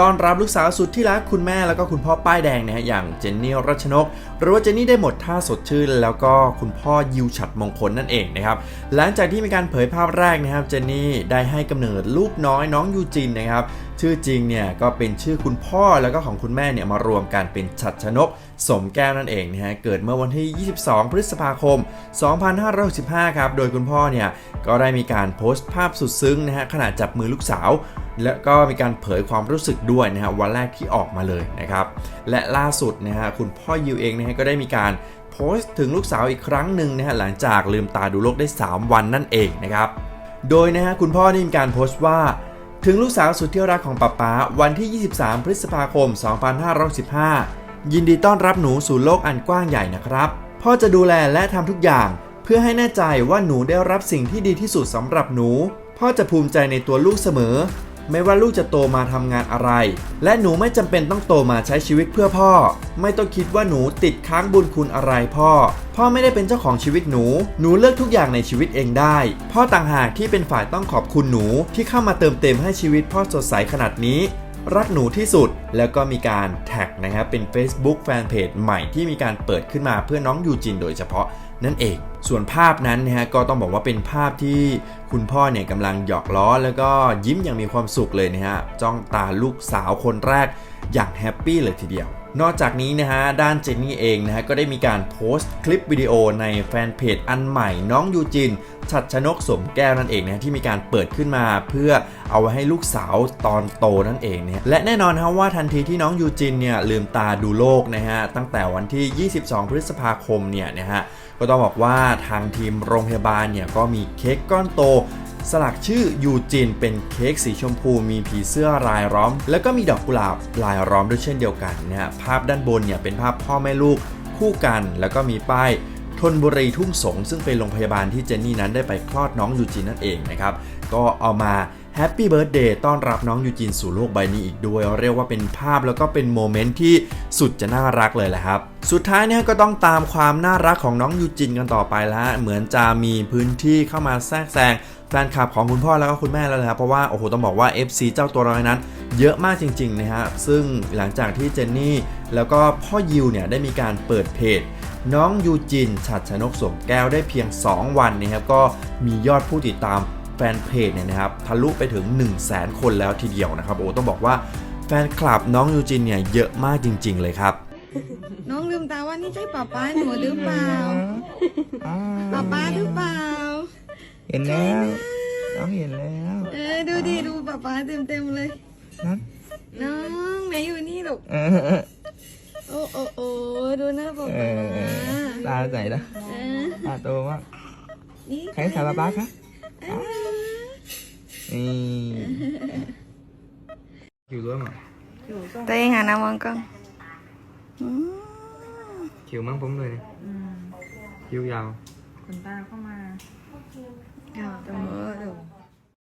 ต้อนรับลูกสาวสุดที่รักคุณแม่แล้วก็คุณพ่อป้ายแดงนะฮะอย่างเจนนี่รัชนก หรือว่าเจนนี่ได้หมดท่าสดชื่น แล้วก็คุณพ่อยิวฉัดมงคลนั่นเองนะครับหลังจากที่มีการเผยภาพแรกนะครับเจนนี่ได้ให้กำเนิดลูกน้อยน้องยูจินนะครับ ชื่อจริงเนี่ยก็เป็นชื่อคุณพ่อแล้วก็ของคุณแม่เนี่ยมารวมกันเป็นฉัดชนก สมแก้วนั่นเองนะฮะเกิดเมื่อวันที่ 22 พฤษภาคม 2565 ครับ โดยคุณพ่อเนี่ยก็ได้มีการโพสต์ภาพสุดซึ้งนะฮะขณะจับมือลูกสาว และก็มีการเผยความรู้สึกด้วยนะฮะวันแรกที่ออกมาเลยนะครับและล่าสุดนะฮะคุณพ่อยิวเองนะฮะก็ได้มีการโพสต์ถึงลูกสาวอีกครั้งหนึ่งนะฮะหลังจากลืมตาดูโลกได้ 3 วันนั่นเองนะครับโดยนะฮะคุณพ่อได้มีการโพสต์ว่า ถึงลูกสาวสุดที่รักของป๊าป๊าวันที่ 23 พฤษภาคม 2515ยินดีต้อนรับหนูสู่โลกอันกว้างใหญ่นะครับ พ่อจะดูแลและทำทุกอย่าง เพื่อให้แน่ใจว่าหนูได้รับสิ่งที่ดีที่สุดสำหรับหนู พ่อจะภูมิใจในตัวลูกเสมอ ไม่ว่าลูกจะโตมาทำงานอะไร และหนูไม่จำเป็นต้องโตมาใช้ชีวิตเพื่อพ่อ ไม่ต้องคิดว่าหนูติดค้างบุญคุณอะไรพ่อ พ่อไม่ได้เป็นเจ้าของชีวิตหนู หนูเลือกทุกอย่างในชีวิตเองได้ พ่อต่างหากที่เป็นฝ่ายต้องขอบคุณหนูที่เข้ามาเติมเต็มให้ชีวิตพ่อสดใสขนาดนี้รักหนูที่สุดแล้วก็มีการแท็กนะครับเป็น Facebook Fanpage ใหม่ที่มีการเปิดขึ้นมาเพื่อน้องยูจินโดยเฉพาะนั่นเอง ส่วนภาพนั้นนะฮะก็ต้องบอกว่าเป็นภาพที่คุณพ่อเนี่ยกำลังหยอกล้อ แล้วก็ยิ้มอย่างมีความสุขเลยนะฮะจ้องตาลูกสาวคนแรกอย่างแฮปปี้เลยทีเดียวนอกจากนี้นะฮะด้านเจนนี่เองนะฮะก็ได้มีการโพสต์คลิปวิดีโอในแฟนเพจอันใหม่น้องยูจินชัดชนกสมแก้วนั่นเองนะที่มีการเปิดขึ้นมาเพื่อเอาไว้ให้ลูกสาวตอนโตนั่นเองเนี่ยและแน่นอนนะว่าทันทีที่น้องยูจินเนี่ยลืมตาดูโลกนะฮะตั้งแต่วันที่ 22 พฤษภาคมเนี่ยนะฮะก็ต้องบอกว่าทางทีมโรงพยาบาลเนี่ยก็มีเค้กก้อนโต สลักชื่อยูจินเป็นเค้กสีชมพูมีผีเสื้อรายล้อม แล้วก็มีดอกกุหลาบลายล้อมด้วยเช่นเดียวกันนะฮะภาพด้านบนเนี่ยเป็นภาพพ่อแม่ลูกคู่กัน แล้วก็มีป้ายทนบุรีทุ่งสงซึ่งเป็นโรงพยาบาลที่เจนนี่นั้นได้ไปคลอดน้องยูจินนั่นเองนะครับก็เอามา แฮปปี้เบิร์ดเดย์ต้อนรับน้องยูจินสู่โลกใบนี้อีกด้วย เรียกว่าเป็นภาพแล้วก็เป็นโมเมนต์ที่สุดจะน่ารักเลยแหละครับ สุดท้ายเนี่ยก็ต้องตามความน่ารักของน้องยูจินกันต่อไปล้วเหมือนจะมีพื้นที่เข้ามาแทรกแซงแฟนคลับของคุณพ่อแล้วก็คุณแม่แล้วนะครับเพราะว่าโอ้โหต้องบอกว่า FC เจ้าตัวน้อยนั้น เยอะมากจริงๆนะฮะซึ่งหลังจากที่เจนนี่แล้วก็พ่อยิวเนี่ยได้มีการเปิดเพจน้องยูจินฉัดชนกสวมแก้วได้เพียง 2 วันนะครับก็มียอดผู้ติดตาม แฟนเพจเนี่ยนะครับทะลุไปถึง 1 0 0 0 0แสนคนแล้วทีเดียวนะครับโอ้ต้องบอกว่าแฟนคลับน้องยูจินเนี่ยเยอะมากจริง ๆ เลยครับ น้องลืมตาว่านี่ใช่ป๊าป๊าหนูหรือเปล่าป๊าป๊าหรือเปล่า เห็นแล้วน้องเห็นแล้ว เออดูดิดูป๊าป๊าเต็มเต็มๆเลยนัดน้องแม่อยู่นี่ลูกเออเออโอ้โอ้โอ้ดูหน้าป๊าเอป๊าอตาใสนะเออตาโตมากนี่ใครสาบาบ้าคะ เออนี่คิวด้วยมั้งตัวเองหาน้ำม